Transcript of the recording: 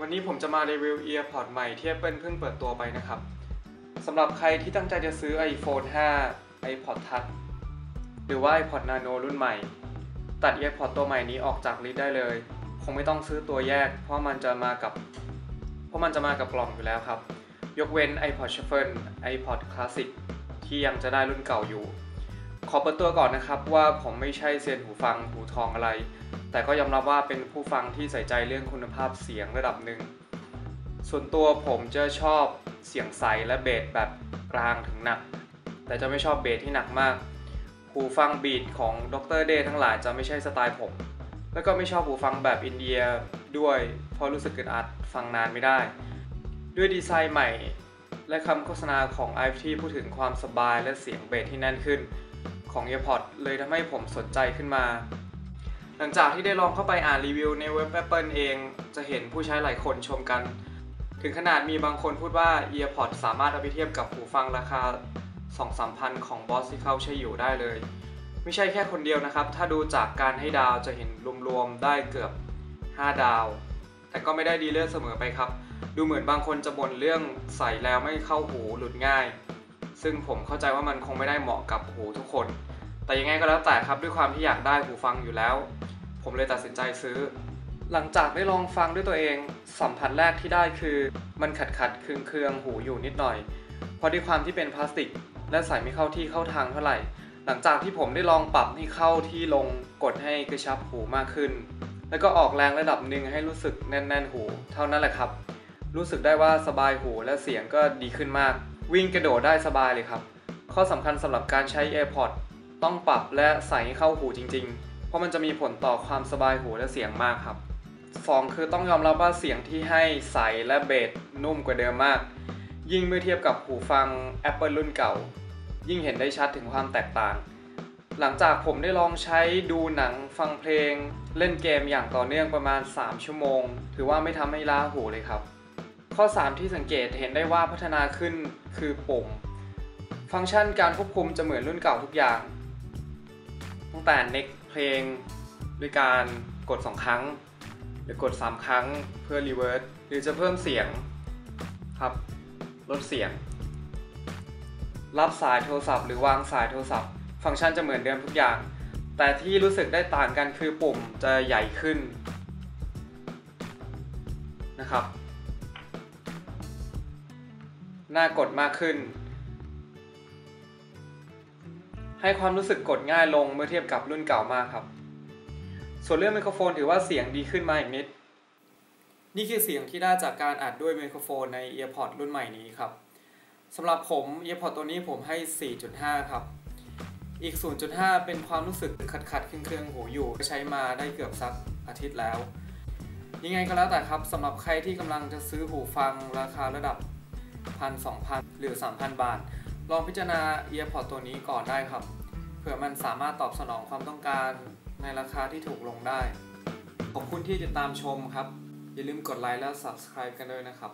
วันนี้ผมจะมารีวิว EarPod ใหม่ที่ Apple เพิ่งเปิดตัวไปนะครับสำหรับใครที่ตั้งใจจะซื้อ iPhone 5 iPod Touch หรือว่า iPod Nano รุ่นใหม่ ตัด EarPod ตัวใหม่นี้ออกจากลิสต์ได้เลย คงไม่ต้องซื้อตัวแยก เพราะมันจะมากับ เพราะมันจะมากับกล่องอยู่แล้วครับ ยกเว้น iPod Shuffle iPod Classic ที่ยังจะได้รุ่นเก่าอยู่ อเปิดตัวก่อนนะครับว่าผมไม่ใช่เซียนหูฟังหูทองอะไร แต่ก็ยอมรับว่าเป็นผู้ฟังที่ใส่ใจเรื่องคุณภาพเสียงระดับหนึ่ง ส่วนตัวผมจะชอบเสียงใสและเบสแบบกลางถึงหนัก แต่จะไม่ชอบเบสที่หนักมาก หูฟังบีทของดรเดย์ทั้งหลายจะไม่ใช่สไตล์ผม แล้วก็ไม่ชอบหูฟังแบบอินเดียด้วยเพราะรู้สึกอึดอัดฟังนานไม่ได้ ด้วยดีไซน์ใหม่ และคำโฆษณาของ i อที่พูดถึงความสบายและเสียงเบสที่แน่นขึ้น ของ AirPods เลยทำให้ผมสนใจขึ้นมา หลังจากที่ได้ลองเข้าไปอ่านรีวิวในเว็บ Apple เองจะเห็นผู้ใช้หลายคนชมกัน ถึงขนาดมีบางคนพูดว่า EarPods สามารถเอาไปเทียบกับหูฟังราคา 2-3 พันของ Boss ที่เขาใช้อยู่ได้เลย ไม่ใช่แค่คนเดียวนะครับ ถ้าดูจากการให้ดาวจะเห็นรวมๆได้เกือบ 5 ดาว แต่ก็ไม่ได้ดีเลิศเสมอไปครับ ดูเหมือนบางคนจะบ่นเรื่องใส่แล้วไม่เข้าหูหลุดง่าย ซึ่งผมเข้าใจว่ามันคงไม่ได้เหมาะกับหูทุกคน แต่ยังไงก็แล้วแต่ครับด้วยความที่อยากได้หูฟังอยู่แล้ว ผมเลยตัดสินใจซื้อ หลังจากได้ลองฟังด้วยตัวเอง สัมผัสแรกที่ได้คือ มันขัดขัดเคืองเคืองหูอยู่นิดหน่อย เพราะด้วยความที่เป็นพลาสติก และใส่ไม่เข้าที่เข้าทางเท่าไหร่ หลังจากที่ผมได้ลองปรับให้เข้าที่ลงกดให้กระชับหูมากขึ้น แล้วก็ออกแรงระดับหนึ่งให้รู้สึกแน่น ๆ หู เท่านั้นแหละครับ รู้สึกได้ว่าสบายหูและเสียงก็ดีขึ้นมาก วิ่งกระโดดได้สบายเลยครับ ข้อสำคัญสำหรับการใช้ AirPods ต้องปรับและใส่ให้เข้าหูจริง ๆ เพราะมันจะมีผลต่อความสบายหูและเสียงมากครับ 2 คือต้องยอมรับว่าเสียงที่ให้ใสและเบสนุ่มกว่าเดิมมาก ยิ่งเมื่อเทียบกับหูฟัง Apple รุ่นเก่า ยิ่งเห็นได้ชัดถึงความแตกต่าง หลังจากผมได้ลองใช้ดูหนังฟังเพลง เล่นเกมอย่างต่อเนื่องประมาณ 3 ชั่วโมง ถือว่าไม่ทำให้ล้าหูเลยครับ ข้อ 3 ที่สังเกตเห็นได้ว่าพัฒนาขึ้นคือปุ่ม ฟังก์ชันการควบคุมจะเหมือนรุ่นเก่าทุกอย่าง ตั้งแต่ next เพลงด้วยการกด 2 ครั้ง หรือกด 3 ครั้งเพื่อ reverse หรือจะเพิ่มเสียงครับลดเสียง รับสายโทรศัพท์หรือวางสายโทรศัพท์ ฟังก์ชันจะเหมือนเดิมทุกอย่าง แต่ที่รู้สึกได้ต่างกันคือปุ่มจะใหญ่ขึ้นนะครับ น่ากดมากขึ้น ให้ความรู้สึกกดง่ายลงเมื่อเทียบกับรุ่นเก่ามากครับ ส่วนเรื่องไมโครโฟนถือว่าเสียงดีขึ้นมาอีกนิด นี่คือเสียงที่ได้จากการอัดด้วยไมโครโฟนใน EarPod รุ่นใหม่นี้ครับสำหรับผม EarPod ตัวนี้ผมให้ 4.5 ครับ อีก 0.5 เป็นความรู้สึกขัดขัดๆเครื่องๆหูอยู่ใช้มาได้เกือบสักอาทิตย์แล้วยังไงก็แล้วแต่ครับสำหรับใครที่กำลังจะซื้อหูฟังราคาระดับ พันสองพันหรือ 3,000 บาท ลองพิจารณา EarPod ตัวนี้ก่อนได้ครับ เผื่อมันสามารถตอบสนองความต้องการในราคาที่ถูกลงได้ ขอบคุณที่ติดตามชมครับ อย่าลืมกดไลค์และ Subscribe กันด้วยนะครับ